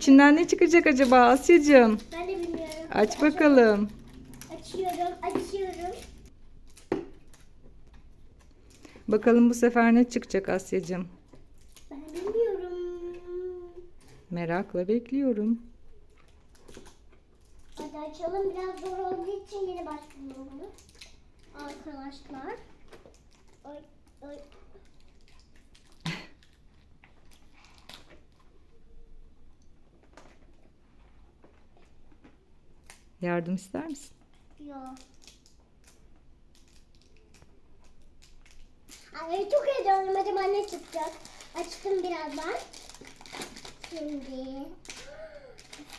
İçinden ne çıkacak acaba Asya'cığım? Ben de bilmiyorum. Aç bakalım. Açıyorum, açıyorum. Bakalım bu sefer ne çıkacak Asya'cığım? Ben bilmiyorum. Merakla bekliyorum. Hadi açalım. Biraz zor olduğu için yine başlayalım. Arkadaşlar. Oy, oy. Yardım ister misin? Yok. Ay çok heyecanlıyım. Acaba ne çıkacak? Açtım birazdan. Şimdi.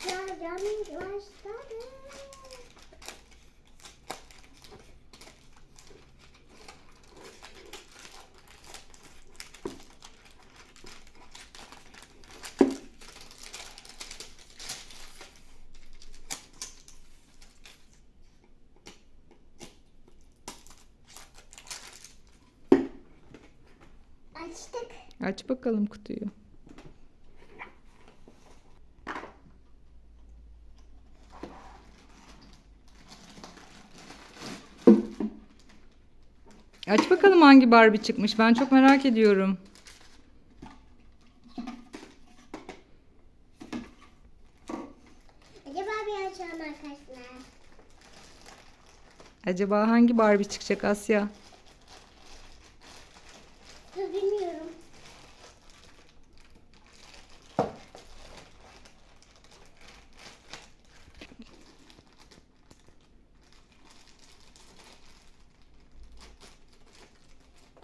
Sıradan başladı. Açtık. Aç bakalım kutuyu. Aç bakalım hangi Barbie çıkmış. Ben çok merak ediyorum. Acaba bir açalım arkadaşlar. Acaba hangi Barbie çıkacak Asya? Dur bilmiyorum.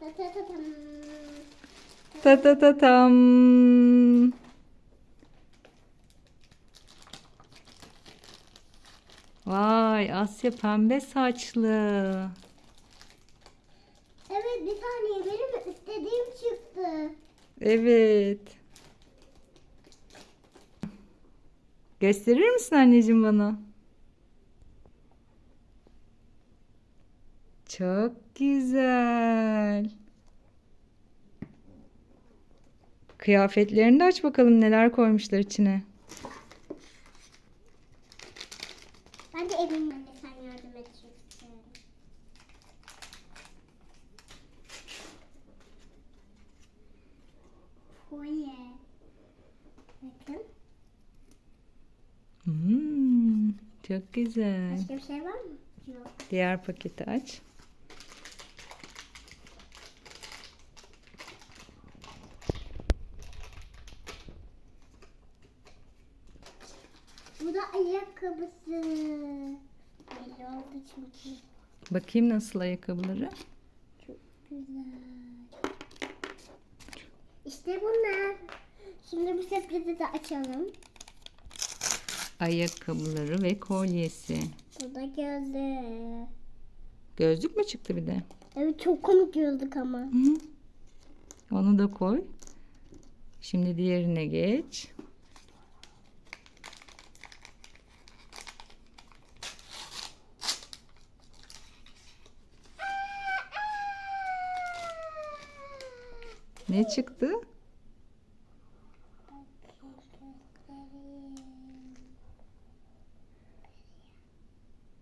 Ta ta ta tam. Ta ta ta tam. Vay Asya pembe saçlı. Evet bir saniye benim istediğim çıktı. Evet. Gösterir misin anneciğim bana? Çok güzel. Kıyafetlerini de aç bakalım neler koymuşlar içine. Ben de de sen yardım edeceksin. Oye. Bakın. Hmm, çok güzel. Başka bir şey var mı? Yok. Diğer paketi aç. Bu da ayakkabısı. Belli oldu çünkü. Bakayım nasıl ayakkabıları. Çok güzel. İşte bunlar. Şimdi bu sürprizi de açalım. Ayakkabıları ve kolyesi. Bu da gözlüğü. Gözlük mü çıktı bir de? Evet çok komik gözlük ama. Hı. Onu da koy. Şimdi diğerine geç. Ne çıktı?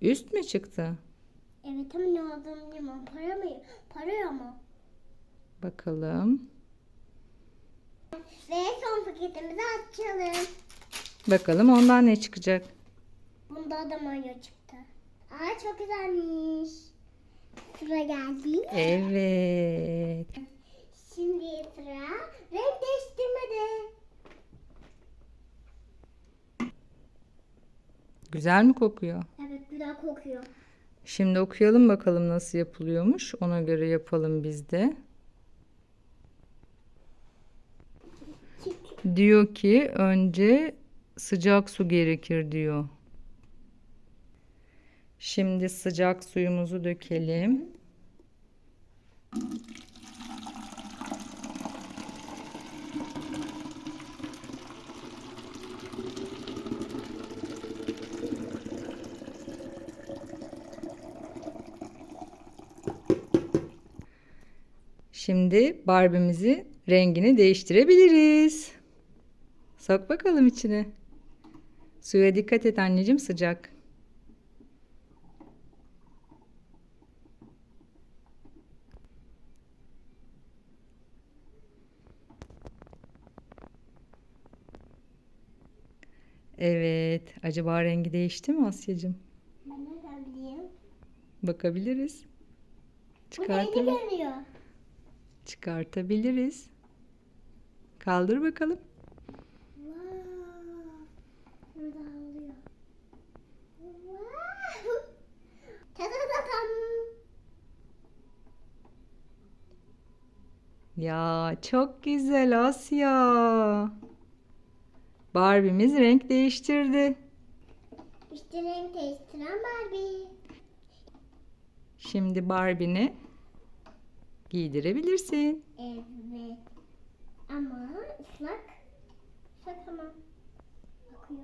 Üst mü çıktı? Evet ama ne olduğunu bilmiyorum. Para mı? Para ama. Bakalım. Ve son paketimizi açalım. Bakalım ondan ne çıkacak? Bunda da mayo çıktı. Aa çok güzelmiş. Sıra geldi. Evet. Şimdi sıra renk değiştirmede. Güzel mi kokuyor? Evet güzel kokuyor. Şimdi okuyalım bakalım nasıl yapılıyormuş. Ona göre yapalım biz de. Diyor ki önce sıcak su gerekir diyor. Şimdi sıcak suyumuzu dökelim. Şimdi Barbie'mizi rengini değiştirebiliriz. Sok bakalım içine. Suya dikkat et anneciğim sıcak. Evet. Acaba rengi değişti mi Asya'cığım? Ben nereden bileyim? Bakabiliriz. Bu Çıkartabiliriz. görünüyor? Çıkartabiliriz. Kaldır bakalım. Ya çok güzel Asya. Barbie'miz renk değiştirdi. İşte renk değiştiren Barbie. Şimdi Barbie'ni giydirebilirsin. Evet. Ama ıslak. Islak ama akıyor.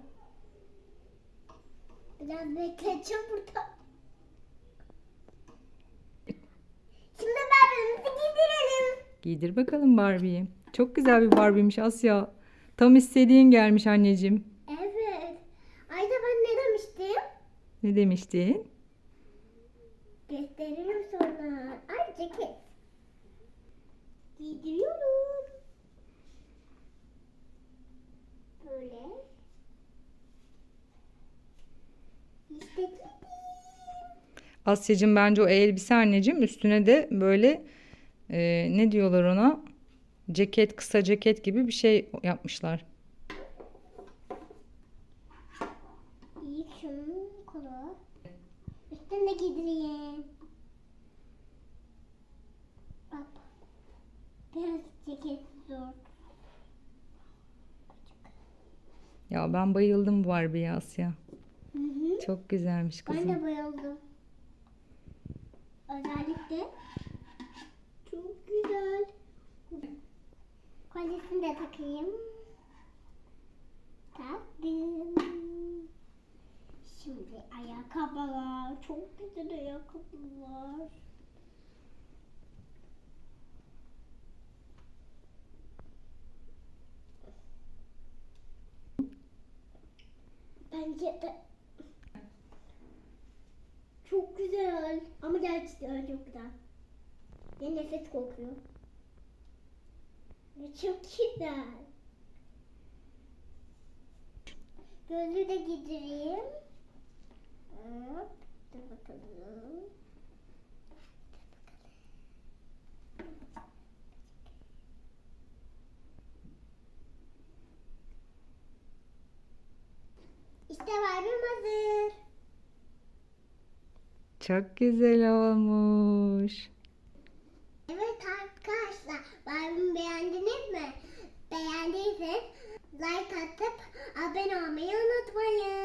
Biraz bekleteceğim burada. Şimdi Barbie'mizi giydirelim. Giydir bakalım Barbie'yi. Çok güzel bir Barbie'miş Asya. Tam istediğin gelmiş anneciğim. Evet. Ayda ben ne demiştim? Ne demiştin? Gösteririm sonra. Ay ceket. Giydiriyorum. Böyle. İşte giydim. Asya'cığım bence o elbise anneciğim üstüne de böyle e, ne diyorlar ona? Ceket, kısa ceket gibi bir şey yapmışlar. İlk şunun kolu. Üstüne giydireyim. Zor. Ya ben bayıldım bu Barbie'ye Asya. Hı hı. Çok güzelmiş Ben kızım. de bayıldım. Özellikle çok güzel. Kolyesini de takayım. Taktım. Şimdi ayakkabılar. Çok güzel ayakkabılar. Bence çok güzel. Ama gerçekten çok güzel. Ve nefes kokuyor. Ve çok güzel. Gözlüğü de giydireyim. Hop, dur bakalım. İşte ver. Çok güzel olmuş. Evet arkadaşlar barbimi beğendiniz mi? Beğendiyseniz like atıp abone olmayı unutmayın.